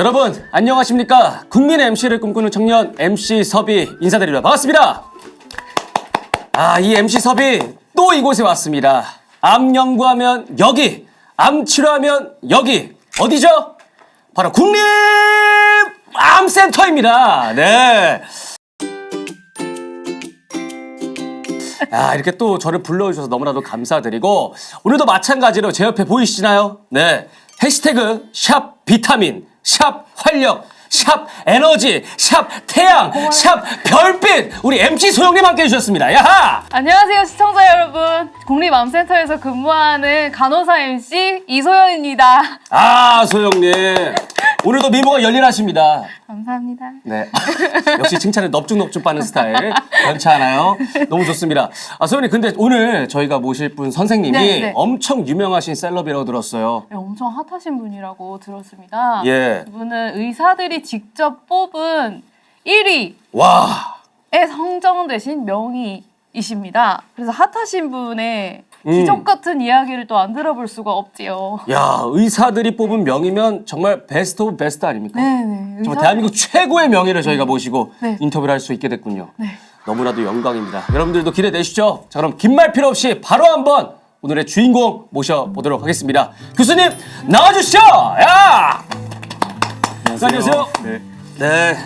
여러분 안녕하십니까? 국민 MC를 꿈꾸는 청년 MC 섭이 인사드립니다. 반갑습니다. 아이 MC 섭이 또 이곳에 왔습니다. 암 연구하면 여기 암 치료하면 여기. 어디죠? 바로 국립 암센터입니다. 네. 아, 이렇게 또 저를 불러주셔서 너무나도 감사드리고, 오늘도 마찬가지로 제 옆에 보이시나요? 네. 해시태그, 샵 비타민, 샵 활력, 샵 에너지, 샵 태양, 샵 별빛! 우리 MC 소영님 함께 해주셨습니다. 야하! 안녕하세요 시청자 여러분 국립암센터에서 근무하는 간호사 MC 이소연입니다 아, 소영님. 오늘도 미모가 열일하십니다. 감사합니다 네. 역시 칭찬에 넙죽넙죽 빠는 스타일. 않아요. 너무 좋습니다. 아, 소영님, 근데 오늘 저희가 모실 분 선생님이 네, 네. 엄청 유명하신 셀럽이라고 들었어요. 네, 엄청 핫하신 분이라고 들었습니다 예. 이분은 의사들이 직접 뽑은 1위에 와. 선정되신 명의이십니다 그래서 핫하신 분의 음. 기적 같은 이야기를 또 안 들어볼 수가 없지요 야, 의사들이 뽑은 명이면 정말 베스트 오브 베스트 아닙니까? 네네 정말 대한민국 최고의 명예를 저희가 모시고 네. 인터뷰를 할 수 있게 됐군요. 네. 너무나도 영광입니다. 여러분들도 기대되시죠? 자, 그럼 긴 말 필요 없이 바로 한번 오늘의 주인공 모셔보도록 하겠습니다. 교수님 나와주시죠. 야! 안녕하세요. 네, 네.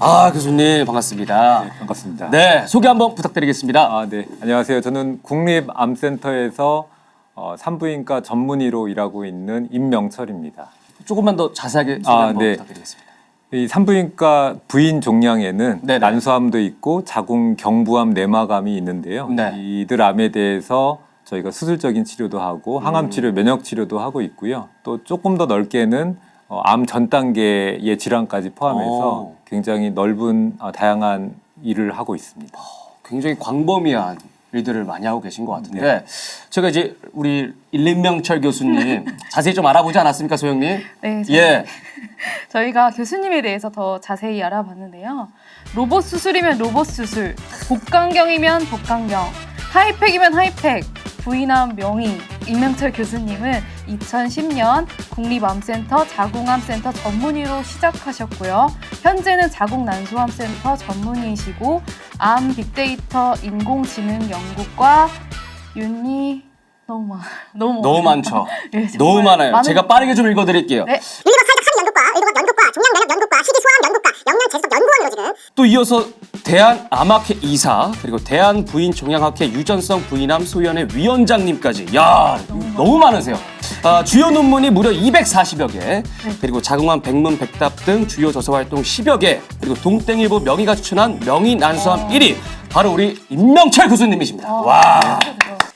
아, 교수님 반갑습니다. 반갑습니다. 네, 소개 한번 부탁드리겠습니다. 아, 네. 안녕하세요. 저는 국립암센터에서 어, 산부인과 전문의로 일하고 있는 임명철입니다. 조금만 더 자세하게 소개 아, 한번 네. 부탁드리겠습니다. 이 산부인과 부인 종양에는 네네. 난소암도 있고 자궁 경부암 내막암이 있는데요. 네. 이들 암에 대해서 저희가 수술적인 치료도 하고 항암 치료, 면역 치료도 하고 있고요. 또 조금 더 넓게는 어, 암 전 단계의 질환까지 포함해서 오. 굉장히 넓은 어, 다양한 일을 하고 있습니다. 굉장히 광범위한 일들을 많이 하고 계신 것 같은데 제가 이제 우리 일림명철 교수님 자세히 좀 알아보지 않았습니까, 소영님? 네, 저- 예. 저희가 교수님에 대해서 더 자세히 알아봤는데요. 로봇 수술이면 로봇 수술, 복강경이면 복강경, 하이팩이면 하이팩, 부인암 명의 임명철 교수님은 2010년 국립암센터 자궁암센터 전문의로 시작하셨고요. 현재는 자궁난소암센터 전문의이시고 암 빅데이터 인공지능 연구과 윤리 너무 많 너무 너무 많죠. 예, 정말 너무 많아요. 많은- 제가 빠르게 좀 읽어드릴게요. 네. 윤리법 사회적 합의 연구과, 의료법 연구과, 종양 면역 연구과, 희귀 소아암 연구과, 영양 제습 연구원으로 지금 또 이어서 대한 암학회 이사 그리고 대한 부인 종양학회 유전성 부인암 소연회 위원장님까지 야 너무 많으세요. 아, 주요 논문이 무려 240여 개 그리고 자궁암 백문 백답 등 주요 저서 활동 10여 개 그리고 동땡일보 명의가 추천한 명의 난소암 1위 바로 우리 임명철 교수님이십니다. 와.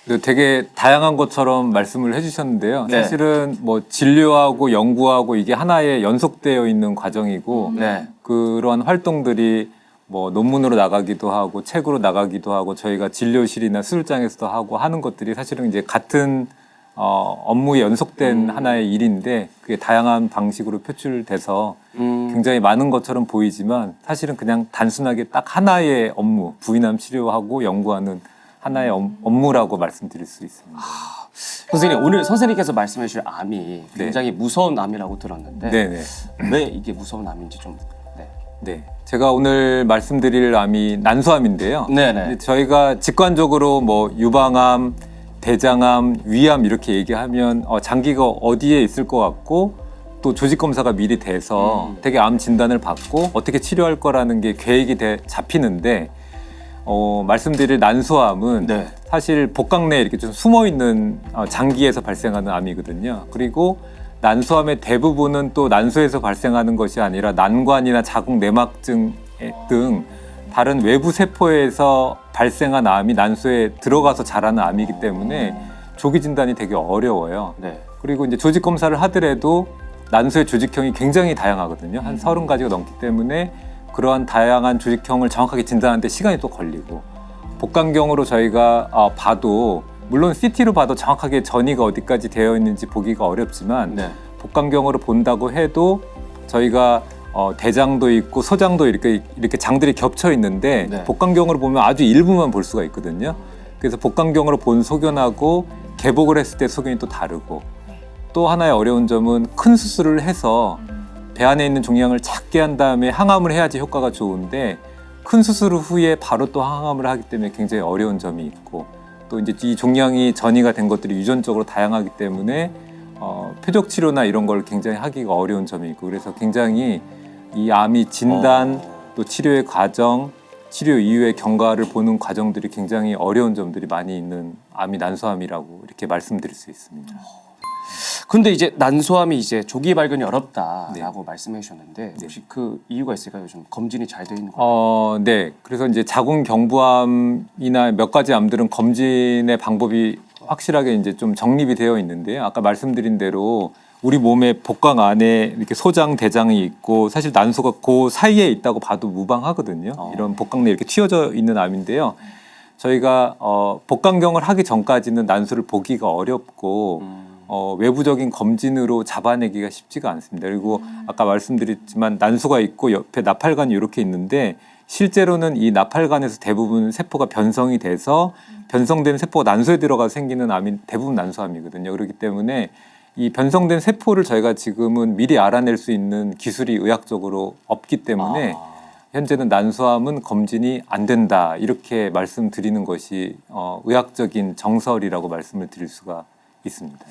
그 되게 다양한 것처럼 말씀을 해주셨는데요. 네. 사실은 뭐 진료하고 연구하고 이게 하나에 연속되어 있는 과정이고 네. 그러한 활동들이 뭐 논문으로 나가기도 하고 책으로 나가기도 하고 저희가 진료실이나 수술장에서도 하고 하는 것들이 사실은 이제 같은 어, 업무에 연속된 하나의 일인데 그게 다양한 방식으로 표출돼서 음. 굉장히 많은 것처럼 보이지만 사실은 그냥 단순하게 딱 하나의 업무 부인암 치료하고 연구하는 하나의 업- 업무라고 말씀드릴 수 있습니다. 선생님 오늘 선생님께서 말씀해 주실 암이 굉장히 무서운 암이라고 들었는데 네, 네. 왜 이게 무서운 암인지 좀 네. 네. 제가 오늘 말씀드릴 암이 난소암인데요. 네네. 근데 저희가 직관적으로 뭐 유방암, 대장암, 위암 이렇게 얘기하면 어, 장기가 어디에 있을 것 같고 또 조직 검사가 미리 돼서 음. 되게 암 진단을 받고 어떻게 치료할 거라는 게 계획이 돼 잡히는데 어, 말씀드릴 난소암은 네. 사실 복강 내에 이렇게 좀 숨어 있는 어, 장기에서 발생하는 암이거든요. 그리고 난소암의 대부분은 또 난소에서 발생하는 것이 아니라 난관이나 자궁 내막증 등 다른 외부 세포에서 발생한 암이 난소에 들어가서 자라는 암이기 때문에 조기 진단이 되게 어려워요. 네. 그리고 이제 조직 검사를 하더라도 난소의 조직형이 굉장히 다양하거든요. 한 서른 가지가 넘기 때문에 그러한 다양한 조직형을 정확하게 진단하는데 시간이 또 걸리고 복강경으로 저희가 어, 봐도 물론 CT로 봐도 정확하게 전이가 어디까지 되어 있는지 보기가 어렵지만 네. 복강경으로 본다고 해도 저희가 어, 대장도 있고 소장도 이렇게 이렇게 장들이 겹쳐 있는데 네. 복강경으로 보면 아주 일부만 볼 수가 있거든요. 그래서 복강경으로 본 소견하고 개복을 했을 때 소견이 또 다르고 또 하나의 어려운 점은 큰 수술을 해서 배 안에 있는 종양을 작게 한 다음에 항암을 해야지 효과가 좋은데 큰 수술 후에 바로 또 항암을 하기 때문에 굉장히 어려운 점이 있고 또 이제 이 종양이 전이가 된 것들이 유전적으로 다양하기 때문에 어, 표적 치료나 이런 걸 굉장히 하기가 어려운 점이 있고 그래서 굉장히 이 암이 진단 어. 또 치료의 과정 치료 이후의 경과를 보는 과정들이 굉장히 어려운 점들이 많이 있는 암이 난소암이라고 이렇게 말씀드릴 수 있습니다. 근데 이제 난소암이 이제 조기 발견이 네. 어렵다라고 말씀해 주셨는데 혹시 그 이유가 있을까요? 요즘 검진이 잘 돼 있는 거예요? 어, 네. 그래서 이제 자궁 경부암이나 몇 가지 암들은 검진의 방법이 확실하게 이제 좀 정립이 되어 있는데요. 아까 말씀드린 대로 우리 몸의 복강 안에 이렇게 소장, 대장이 있고 사실 난소가 그 사이에 있다고 봐도 무방하거든요. 어. 이런 복강 내에 이렇게 튀어져 있는 암인데요. 저희가 어, 복강경을 하기 전까지는 난소를 보기가 어렵고 음. 어, 외부적인 검진으로 잡아내기가 쉽지가 않습니다. 그리고 아까 말씀드렸지만 난소가 있고 옆에 나팔관이 이렇게 있는데 실제로는 이 나팔관에서 대부분 세포가 변성이 돼서 변성된 세포가 난소에 들어가 생기는 암이 대부분 난소암이거든요. 그렇기 때문에 이 변성된 세포를 저희가 지금은 미리 알아낼 수 있는 기술이 의학적으로 없기 때문에 아. 현재는 난소암은 검진이 안 된다 이렇게 말씀드리는 것이 어, 의학적인 정설이라고 말씀을 드릴 수가 있습니다.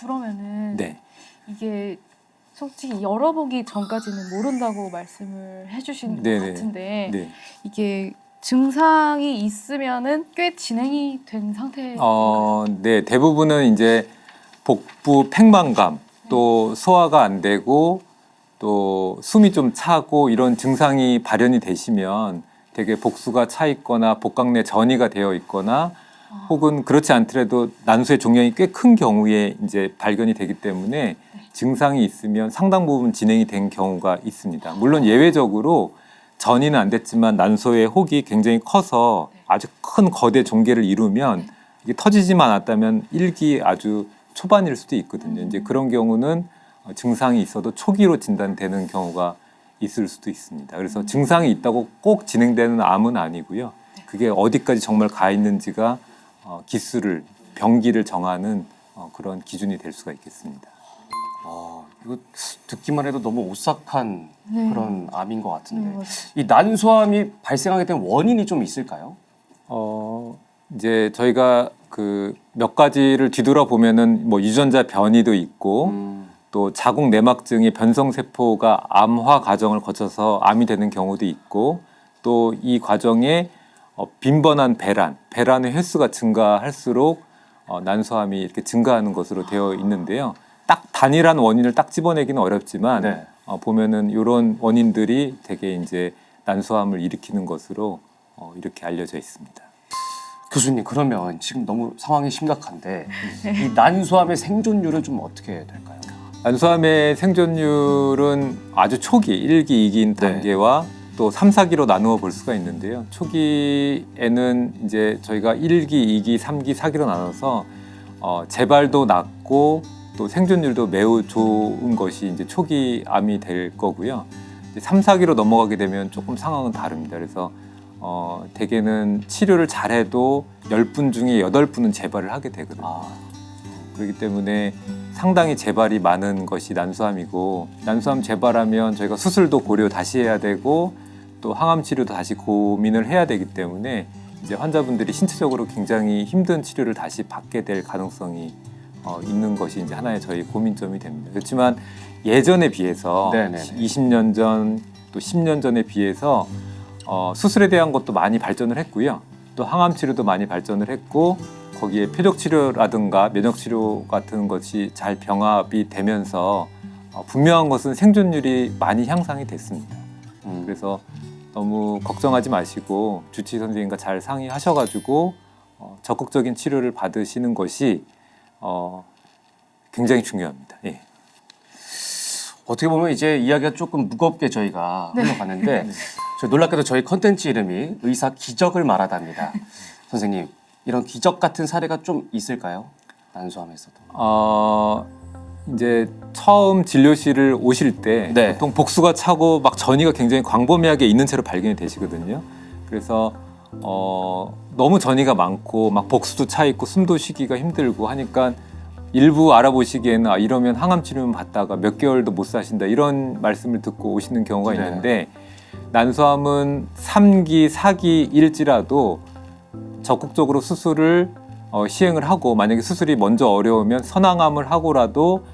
그러면은 네. 이게 솔직히 열어보기 전까지는 모른다고 말씀을 해주신 것 네네. 같은데 네. 이게 증상이 있으면은 꽤 진행이 된 상태인가요? 어, 네, 대부분은 이제 복부 팽만감, 또 소화가 안 되고 또 숨이 좀 차고 이런 증상이 발현이 되시면 되게 복수가 차 있거나 복강 내 전이가 되어 있거나 혹은 그렇지 않더라도 난소의 종양이 꽤 큰 경우에 이제 발견이 되기 때문에 증상이 있으면 상당 부분 진행이 된 경우가 있습니다. 물론 예외적으로 전이는 안 됐지만 난소의 혹이 굉장히 커서 아주 큰 거대 종괴를 이루면 이게 터지지만 않았다면 일기 아주 초반일 수도 있거든요. 이제 그런 경우는 어, 증상이 있어도 초기로 진단되는 경우가 있을 수도 있습니다. 그래서 증상이 있다고 꼭 진행되는 암은 아니고요. 그게 어디까지 정말 가 있는지가 어, 기수를 병기를 정하는 어, 그런 기준이 될 수가 있겠습니다. 아, 이거 듣기만 해도 너무 오싹한 네. 그런 암인 것 같은데 네. 이 난소암이 발생하게 된 원인이 좀 있을까요? 어, 이제 저희가 그 몇 가지를 뒤돌아 보면은 뭐 유전자 변이도 있고 음. 또 자궁 내막증의 변성 세포가 암화 과정을 거쳐서 암이 되는 경우도 있고 또 이 과정에 어, 빈번한 배란, 배란의 횟수가 증가할수록 어, 난소암이 이렇게 증가하는 것으로 되어 있는데요. 딱 단일한 원인을 딱 집어내기는 어렵지만 네. 어, 보면은 이런 원인들이 되게 이제 난소암을 일으키는 것으로 어, 이렇게 알려져 있습니다. 교수님 그러면 지금 너무 상황이 심각한데 이 난소암의 생존율은 좀 어떻게 될까요? 난소암의 생존율은 아주 초기 1기, 2기 네. 단계와 또 3, 4기로 나누어 볼 수가 있는데요. 초기에는 이제 저희가 1기, 2기, 3기, 4기로 나눠서 어, 재발도 낮고 또 생존율도 매우 좋은 것이 이제 초기 암이 될 거고요. 이제 3, 4기로 넘어가게 되면 조금 상황은 다릅니다. 그래서 어, 대개는 치료를 잘해도 10분 중에 8분은 재발을 하게 되거든요. 아, 그렇기 때문에 상당히 재발이 많은 것이 난소암이고 난소암 재발하면 저희가 수술도 고려 다시 해야 되고 또 항암 치료도 다시 고민을 해야 되기 때문에 이제 환자분들이 신체적으로 굉장히 힘든 치료를 다시 받게 될 가능성이 어, 있는 것이 이제 하나의 저희 고민점이 됩니다. 그렇지만 예전에 비해서 네네네. 20년 전 또 10년 전에 비해서 어, 수술에 대한 것도 많이 발전을 했고요. 또 항암 치료도 많이 발전을 했고 거기에 표적 치료라든가 면역 치료 같은 것이 잘 병합이 되면서 어, 분명한 것은 생존율이 많이 향상이 됐습니다. 음. 그래서 너무 걱정하지 마시고 주치의 선생님과 잘 상의하셔가지고 어, 적극적인 치료를 받으시는 것이 어, 굉장히 중요합니다. 예. 어떻게 보면 이제 이야기가 조금 무겁게 저희가 흘러가는데 저 놀랍게도 저희 컨텐츠 이름이 의사 기적을 말하다입니다. 선생님 이런 기적 같은 사례가 좀 있을까요? 난소암에서도. 어, 이제 처음 진료실을 오실 때 네. 보통 복수가 차고 막 전이가 굉장히 광범위하게 있는 채로 발견이 되시거든요. 그래서 어, 너무 전이가 많고 막 복수도 차 있고 숨도 쉬기가 힘들고 하니까 일부 알아보시기에는 아, 이러면 항암 치료만 받다가 몇 개월도 못 사신다 이런 말씀을 듣고 오시는 경우가 네. 있는데 난소암은 3기, 4기일지라도 적극적으로 수술을 어, 시행을 하고 만약에 수술이 먼저 어려우면 선항암을 하고라도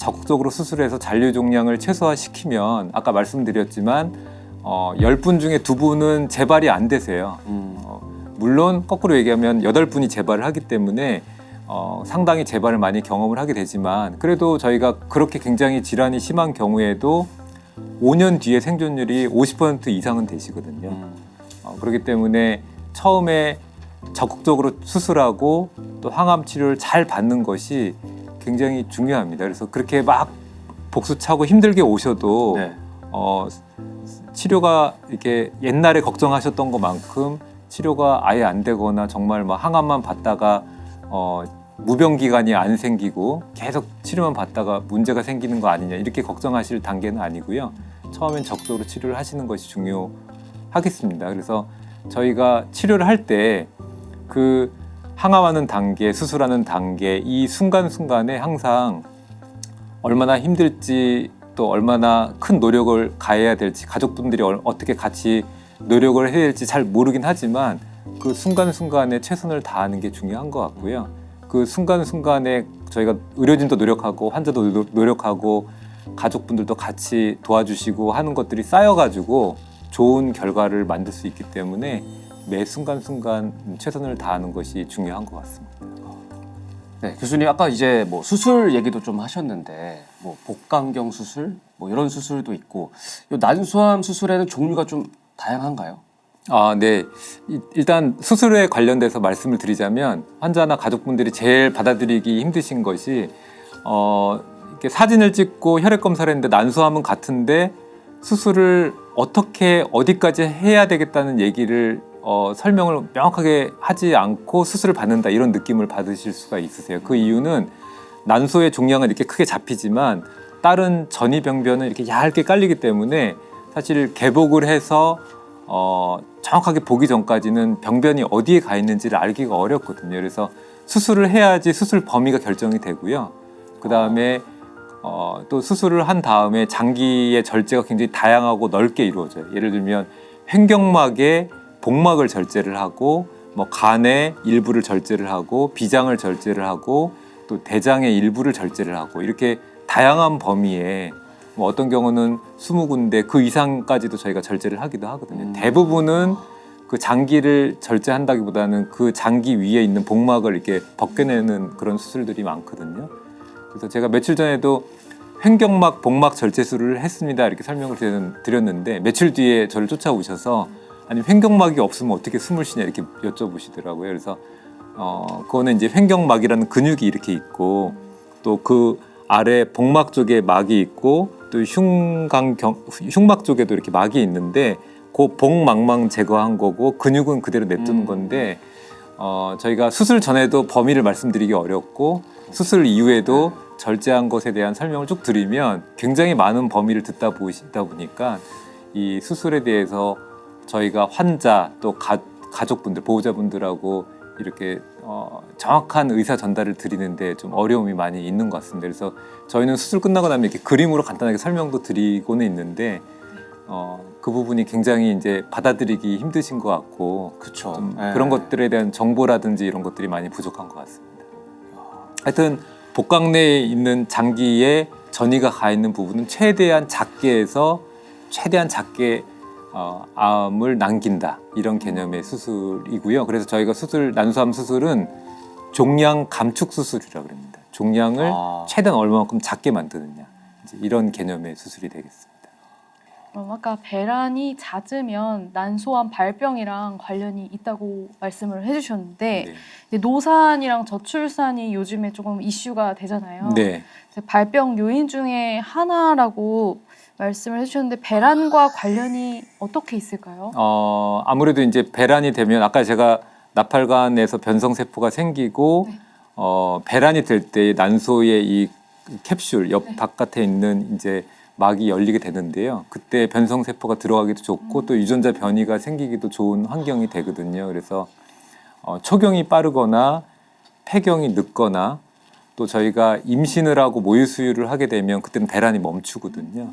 적극적으로 수술해서 잔류 종양을 최소화시키면 아까 말씀드렸지만 어, 10분 중에 두분은 재발이 안 되세요. 음. 어, 물론 거꾸로 얘기하면 여덟 분이 재발을 하기 때문에 어, 상당히 재발을 많이 경험을 하게 되지만 그래도 저희가 그렇게 굉장히 질환이 심한 경우에도 5년 뒤에 생존율이 50% 이상은 되시거든요. 음. 어, 그렇기 때문에 처음에 적극적으로 수술하고 또 항암 치료를 잘 받는 것이 굉장히 중요합니다. 그래서 그렇게 막 복수 차고 힘들게 오셔도 네. 어, 치료가 이렇게 옛날에 걱정하셨던 것만큼 치료가 아예 안 되거나 정말 뭐 항암만 받다가 어, 무병 기간이 안 생기고 계속 치료만 받다가 문제가 생기는 거 아니냐 이렇게 걱정하실 단계는 아니고요. 처음엔 적극적으로 치료를 하시는 것이 중요하겠습니다. 그래서 저희가 치료를 할 때 그 항암하는 단계, 수술하는 단계 이 순간순간에 항상 얼마나 힘들지 또 얼마나 큰 노력을 가해야 될지 가족분들이 얼- 어떻게 같이 노력을 해야 될지 잘 모르긴 하지만 그 순간순간에 최선을 다하는 게 중요한 것 같고요. 그 순간순간에 저희가 의료진도 노력하고 환자도 노- 노력하고 가족분들도 같이 도와주시고 하는 것들이 쌓여가지고 좋은 결과를 만들 수 있기 때문에 매 순간순간 최선을 다하는 것이 중요한 것 같습니다. 네, 교수님 아까 이제 뭐 수술 얘기도 좀 하셨는데 뭐 복강경 수술 뭐 이런 수술도 있고 이 난소암 수술에는 종류가 좀 다양한가요? 아, 네. 이- 일단 수술에 관련돼서 말씀을 드리자면 환자나 가족분들이 제일 받아들이기 힘드신 것이 어, 이렇게 사진을 찍고 혈액 검사를 했는데 난소암은 같은데 수술을 어떻게 어디까지 해야 되겠다는 얘기를 어, 설명을 명확하게 하지 않고 수술을 받는다 이런 느낌을 받으실 수가 있으세요. 그 이유는 난소의 종양은 이렇게 크게 잡히지만 다른 전이병변은 이렇게 얇게 깔리기 때문에 사실 개복을 해서 어, 정확하게 보기 전까지는 병변이 어디에 가 있는지를 알기가 어렵거든요. 그래서 수술을 해야지 수술 범위가 결정이 되고요. 그 다음에 어, 또 수술을 한 다음에 장기의 절제가 굉장히 다양하고 넓게 이루어져요. 예를 들면 횡격막에 복막을 절제를 하고 뭐 간의 일부를 절제를 하고 비장을 절제를 하고 또 대장의 일부를 절제를 하고 이렇게 다양한 범위에 뭐 어떤 경우는 20군데 그 이상까지도 저희가 절제를 하기도 하거든요. 음. 대부분은 그 장기를 절제한다기보다는 그 장기 위에 있는 복막을 이렇게 벗겨내는 그런 수술들이 많거든요. 그래서 제가 며칠 전에도 횡격막 복막 절제술을 했습니다 이렇게 설명을 드렸- 드렸는데 며칠 뒤에 저를 쫓아오셔서 아니 횡격막이 없으면 어떻게 숨을 쉬냐 이렇게 여쭤보시더라고요. 그래서 어 그거는 이제 횡격막이라는 근육이 이렇게 있고 또 그 아래 복막 쪽에 막이 있고 또 흉강경 흉막 쪽에도 이렇게 막이 있는데 그 복막만 제거한 거고 근육은 그대로 냅두는 음. 건데 어 저희가 수술 전에도 범위를 말씀드리기 어렵고 수술 이후에도 절제한 것에 대한 설명을 쭉 드리면 굉장히 많은 범위를 듣다 보시다 보니까 이 수술에 대해서 저희가 환자 또 가, 가족분들 보호자분들하고 이렇게 어, 정확한 의사 전달을 드리는데 좀 어려움이 많이 있는 것 같습니다. 그래서 저희는 수술 끝나고 나면 이렇게 그림으로 간단하게 설명도 드리고는 있는데 어, 그 부분이 굉장히 이제 받아들이기 힘드신 것 같고 그렇죠. 좀 그런 것들에 대한 정보라든지 이런 것들이 많이 부족한 것 같습니다. 하여튼 복강 내에 있는 장기에 전이가 가 있는 부분은 최대한 작게 해서 최대한 작게 어, 암을 남긴다 이런 개념의 수술이고요. 그래서 저희가 수술 난소암 수술은 종양 감축 수술이라고 합니다. 종양을 아. 최대한 얼마만큼 작게 만드느냐 이제 이런 개념의 수술이 되겠습니다. 그럼 아까 배란이 잦으면 난소암 발병이랑 관련이 있다고 말씀을 해주셨는데 네. 이제 노산이랑 저출산이 요즘에 조금 이슈가 되잖아요. 네. 발병 요인 중에 하나라고 말씀을 해주셨는데 배란과 관련이 어떻게 있을까요? 어, 아무래도 이제 배란이 되면 아까 제가 나팔관에서 변성 세포가 생기고 네. 어, 배란이 될 때 난소의 이 캡슐 옆 네. 바깥에 있는 이제 막이 열리게 되는데요. 그때 변성 세포가 들어가기도 좋고 또 유전자 변이가 생기기도 좋은 환경이 되거든요. 그래서 어, 초경이 빠르거나 폐경이 늦거나 또 저희가 임신을 하고 모유 수유를 하게 되면 그때는 배란이 멈추거든요.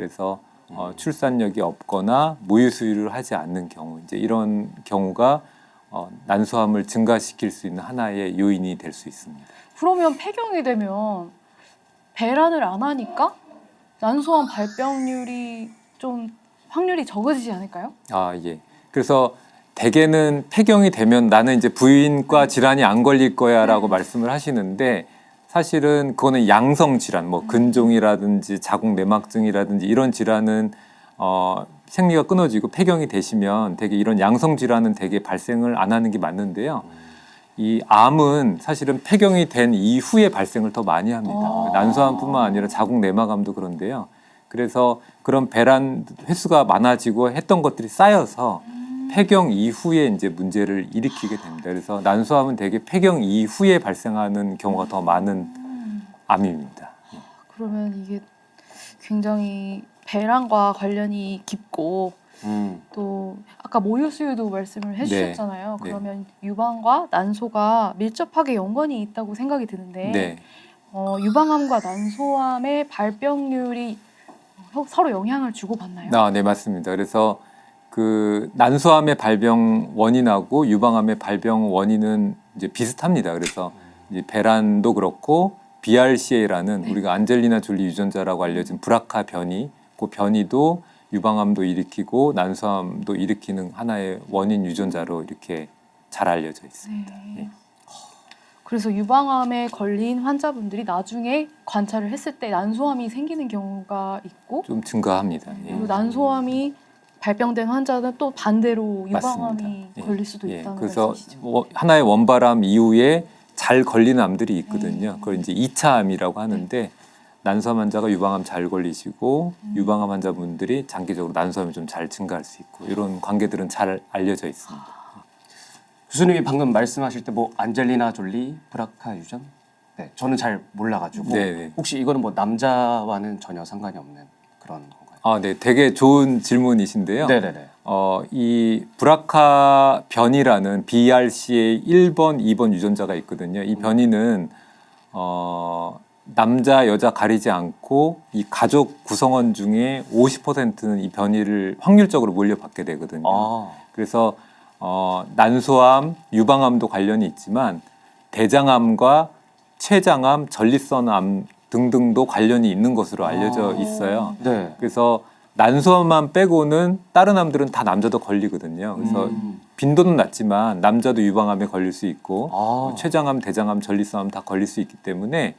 그래서 어, 출산력이 없거나 모유 수유를 하지 않는 경우 이제 이런 경우가 어, 난소암을 증가시킬 수 있는 하나의 요인이 될 수 있습니다. 그러면 폐경이 되면 배란을 안 하니까 난소암 발병률이 좀 확률이 적어지지 않을까요? 아, 예. 그래서 대개는 폐경이 되면 나는 이제 부인과 질환이 안 걸릴 거야라고 말씀을 하시는데 사실은 그거는 양성 질환, 뭐 근종이라든지 자궁 내막증이라든지 이런 질환은 어 생리가 끊어지고 폐경이 되시면 되게 이런 양성 질환은 되게 발생을 안 하는 게 맞는데요. 이 암은 사실은 폐경이 된 이후에 발생을 더 많이 합니다. 어. 난소암뿐만 아니라 자궁 내막암도 그런데요. 그래서 그런 배란 횟수가 많아지고 했던 것들이 쌓여서 폐경 이후에 이제 문제를 일으키게 됩니다. 그래서 난소암은 되게 폐경 이후에 발생하는 경우가 더 많은 암입니다. 그러면 이게 굉장히 배란과 관련이 깊고 음. 또 아까 모유 수유도 말씀을 해주셨잖아요. 네. 그러면 유방과 난소가 밀접하게 연관이 있다고 생각이 드는데 네. 어, 유방암과 난소암의 발병률이 어, 서로 영향을 주고 받나요? 아, 네, 맞습니다. 그래서 그 난소암의 발병 원인하고 유방암의 발병 원인은 이제 비슷합니다. 그래서 이제 배란도 그렇고 BRCA라는 우리가 안젤리나 졸리 유전자라고 알려진 브라카 변이, 그 변이도 유방암도 일으키고 난소암도 일으키는 하나의 원인 유전자로 이렇게 잘 알려져 있습니다. 네. 예. 그래서 유방암에 걸린 환자분들이 나중에 관찰을 했을 때 난소암이 생기는 경우가 있고 좀 증가합니다. 예. 그리고 난소암이 발병된 환자는 또 반대로 유방암이 맞습니다. 예. 걸릴 수도 예, 있다는 그래서 말씀이시죠. 뭐 하나의 원바람 이후에 잘 걸리는 암들이 있거든요. 네. 그걸 이제 2차 암이라고 하는데 난소암 환자가 유방암 잘 걸리시고 음. 유방암 환자분들이 장기적으로 난소암이 좀 잘 증가할 수 있고 이런 관계들은 잘 알려져 있습니다. 교수님이 방금 말씀하실 때 뭐 안젤리나 졸리, 브라카 유전? 네, 저는 잘 몰라가지고 네, 네. 혹시 이거는 뭐 남자와는 전혀 상관이 없는 그런 건가요? 아, 네, 되게 좋은 질문이신데요. 네네네. 어, 이 브라카 변이라는 BRC의 1번, 2번 유전자가 있거든요. 이 변이는 어, 남자, 여자 가리지 않고 이 가족 구성원 중에 50%는 이 변이를 확률적으로 물려받게 되거든요. 아, 그래서 어, 난소암, 유방암도 관련이 있지만 대장암과 췌장암, 전립선암 등등도 관련이 있는 것으로 알려져 아. 있어요. 네. 그래서 난소암만 빼고는 다른 암들은 다 남자도 걸리거든요. 그래서 음. 빈도는 낮지만 남자도 유방암에 걸릴 수 있고 아, 췌장암, 대장암, 전립선암 다 걸릴 수 있기 때문에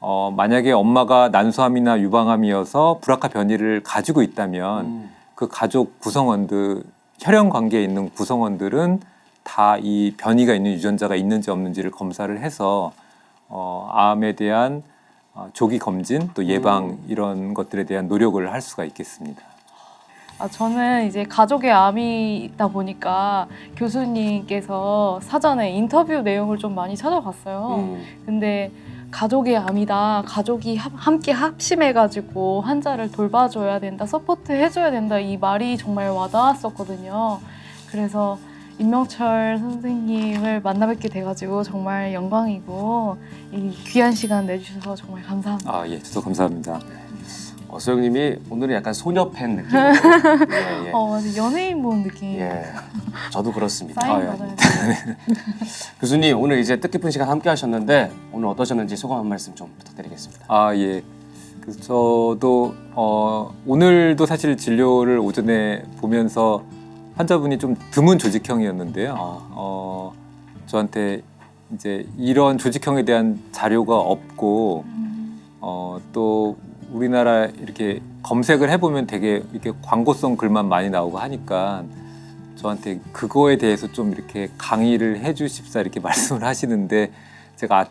어, 만약에 엄마가 난소암이나 유방암이어서 브라카 변이를 가지고 있다면 음. 그 가족 구성원들 혈연 관계에 있는 구성원들은 다 이 변이가 있는 유전자가 있는지 없는지를 검사를 해서 어, 암에 대한 어, 조기 검진 또 예방 음. 이런 것들에 대한 노력을 할 수가 있겠습니다. 아, 저는 이제 가족의 암이다 보니까 교수님께서 사전에 인터뷰 내용을 좀 많이 찾아봤어요. 음. 근데 가족의 암이다. 가족이 합- 함께 합심해가지고 환자를 돌봐줘야 된다. 서포트 해줘야 된다. 이 말이 정말 와닿았었거든요. 그래서 임명철 선생님을 만나뵙게 돼가지고 정말 영광이고 이 귀한 시간 내주셔서 정말 감사합니다. 아, 예, 저도 감사합니다. 어, 소영님이 오늘은 약간 소녀 팬 느낌으로. 예, 예. 어, 맞아. 연예인 본 느낌. 예. 저도 그렇습니다. 사인 아, 예. 받아야 돼. 교수님 오늘 이제 뜻깊은 시간 함께 하셨는데 오늘 어떠셨는지 소감 한 말씀 좀 부탁드리겠습니다. 아, 예. 그래서 저도 어, 오늘도 사실 진료를 오전에 보면서 환자분이 좀 드문 조직형이었는데요. 아. 어, 저한테 이제 이런 조직형에 대한 자료가 없고 음, 어, 또 우리나라 이렇게 검색을 해보면 되게 이렇게 광고성 글만 많이 나오고 하니까 저한테 그거에 대해서 좀 이렇게 강의를 해주십사 이렇게 말씀을 하시는데 제가 아-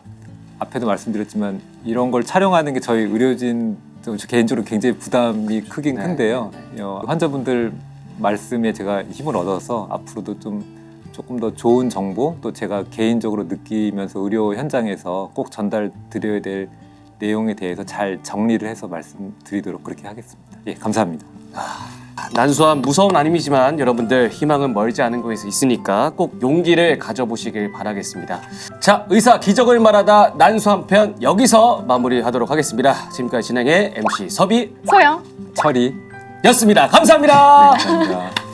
앞에도 말씀드렸지만 이런 걸 촬영하는 게 저희 의료진 저 개인적으로 굉장히 부담이 크긴 네, 큰데요. 네, 어, 환자분들 말씀에 제가 힘을 얻어서 앞으로도 좀 조금 더 좋은 정보 또 제가 개인적으로 느끼면서 의료 현장에서 꼭 전달 드려야 될 내용에 대해서 잘 정리를 해서 말씀드리도록 그렇게 하겠습니다. 예, 감사합니다. 아, 난소암 무서운 아님이지만 여러분들 희망은 멀지 않은 곳에 있으니까 꼭 용기를 가져보시길 바라겠습니다. 자, 의사 기적을 말하다 난소암 편 여기서 마무리하도록 하겠습니다. 지금까지 진행의 MC 섭이 소영 철이 였습니다 감사합니다. 네, 감사합니다.